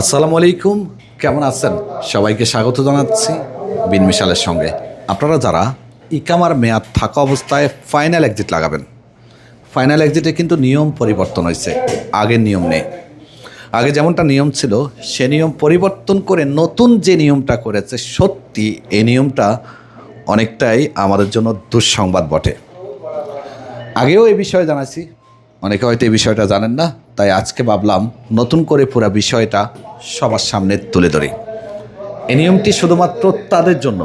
আসসালামু আলাইকুম। কেমন আছেন? সবাইকে স্বাগত জানাচ্ছি বিন মিশালের সঙ্গে। আপনারা যারা ইকামার মেয়াদ থাকা অবস্থায় ফাইনাল এক্সিট লাগাবেন ফাইনাল এক্সিটে কিন্তু নিয়ম পরিবর্তন হয়েছে, আগের নিয়ম নেই। আগে যেমনটা নিয়ম ছিল, সে নিয়ম পরিবর্তন করে নতুন যে নিয়মটা করেছে, সত্যি এই নিয়মটা অনেকটাই আমাদের জন্য দুঃসংবাদ বটে। আগেও এই বিষয়ে জানাইছি, অনেকে হয়তো এই বিষয়টা জানেন না। তাই আজকে ভাবলাম নতুন করে পুরো বিষয়টা সবার সামনে তুলে ধরি। এই নিয়মটি শুধুমাত্র তাদের জন্য,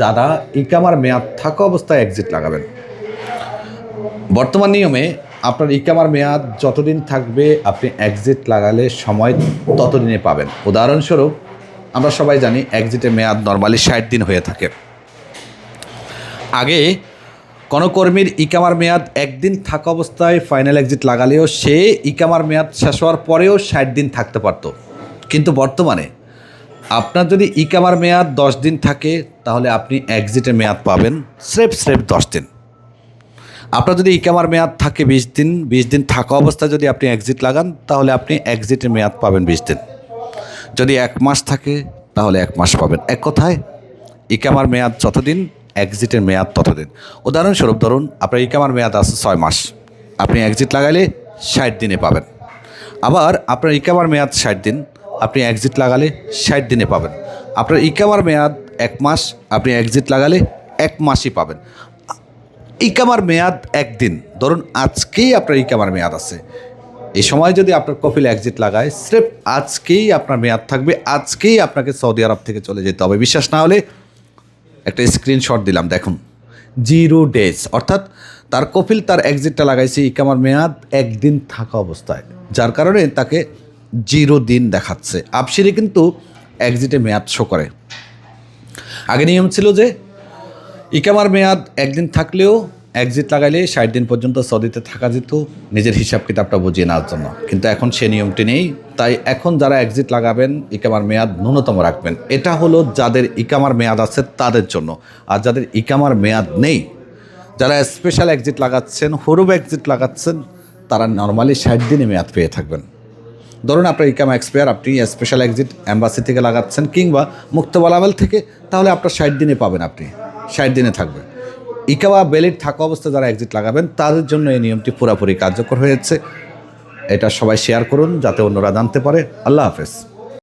যারা ইকামার মেয়াদ থাকা অবস্থায় এক্সিট লাগাবেন। বর্তমান নিয়মে আপনার ইকামার মেয়াদ যতদিন থাকবে, আপনি এক্সিট লাগালে সময় ততদিনে পাবেন। উদাহরণস্বরূপ, আমরা সবাই জানি এক্সিটের মেয়াদ নর্মালি ষাট দিন হয়ে থাকে। আগে কর্মীর ইকামার মেয়াদ একদিন থাকা অবস্থায় ফাইনাল এক্সিট লাগালেও সে ইকামার মেয়াদ শেষ হওয়ার পরেও ষাট দিন থাকতে পারত। কিন্তু বর্তমানে আপনার যদি ইকামার মেয়াদ দশ দিন থাকে, তাহলে আপনি এক্সিটের মেয়াদ পাবেন স্রেফ স্রেফ দশ দিন। আপনার যদি ইকামার মেয়াদ থাকে বিশ দিন বিশ দিন থাকা অবস্থায় যদি আপনি এক্সিট লাগান, তাহলে আপনি এক্সিটের মেয়াদ পাবেন বিশ দিন। যদি এক মাস থাকে, তাহলে এক মাস পাবেন। এক কথায়, ইকামার মেয়াদ যতদিন এক্সিটের মেয়াদ ততদিন। উদাহরণস্বরূপ ধরুন, আপনার ইকামার মেয়াদ আছে ছয় মাস। আপনি এক্সিট লাগালে ষাট দিনে পাবেন। আবার আপনার ইকামার মেয়াদ ষাট দিন, আপনি এক্সিট লাগালে ষাট দিনে পাবেন। আপনার ইকামার মেয়াদ এক মাস, আপনি এক্সিট লাগালে এক মাসই পাবেন। ইকামার মেয়াদ একদিন। ধরুন, আজকেই আপনার ইকামার মেয়াদ আছে। এই সময় যদি আপনার কপিল এক্সিট লাগায়, স্রেফ আজকেই আপনার মেয়াদ থাকবে, আজকেই আপনাকে সৌদি আরব থেকে চলে যেতে হবে। বিশ্বাস না হলে একটা স্ক্রিনশট দিলাম, দেখুন। জিরো ডেজ অর্থাৎ তার কফিল তার এক্সিটটা লাগাইছে ইকামার মেয়াদ একদিন থাকা অবস্থায়, যার কারণে তাকে জিরো দিন দেখাচ্ছে। আপসিরে কিন্তু এক্সিটে মেয়াদ শো করে। আগে নিয়ম ছিল যে ইকামার মেয়াদ একদিন থাকলেও এক্সিট লাগাইলে ষাট দিন পর্যন্ত সৌদিতে থাকা যেত, নিজের হিসাব কিতাবটা বুঝিয়ে নেওয়ার জন্য। কিন্তু এখন সে নিয়মটি নেই। তাই এখন যারা এক্সিট লাগাবেন, ইকামার মেয়াদ ন্যূনতম রাখবেন। এটা হলো যাদের ইকামার মেয়াদ আছে তাদের জন্য। আর যাদের ইকামার মেয়াদ নেই, যারা স্পেশাল এক্সিট লাগাচ্ছেন, হরুব এক্সিট লাগাচ্ছেন, তারা নর্মালি ষাট দিনে মেয়াদ পেয়ে থাকবেন। ধরুন আপনার ইকাম এক্সপায়ার আপনি স্পেশাল এক্সিট অ্যাম্বাসি থেকে লাগাচ্ছেন কিংবা মুক্তবালাবেল থেকে, তাহলে আপনার ষাট দিনে পাবেন আপনি। ষাট দিনে থাকবে। ইকাবা বেলির থাকা অবস্থায় যারা এক্সিট লাগাবেন, তাদের জন্য এই নিয়মটি পুরোপুরি কার্যকর হয়েছে। এটা সবাই শেয়ার করুন, যাতে অন্যরা জানতে পারে। আল্লাহ হাফেজ।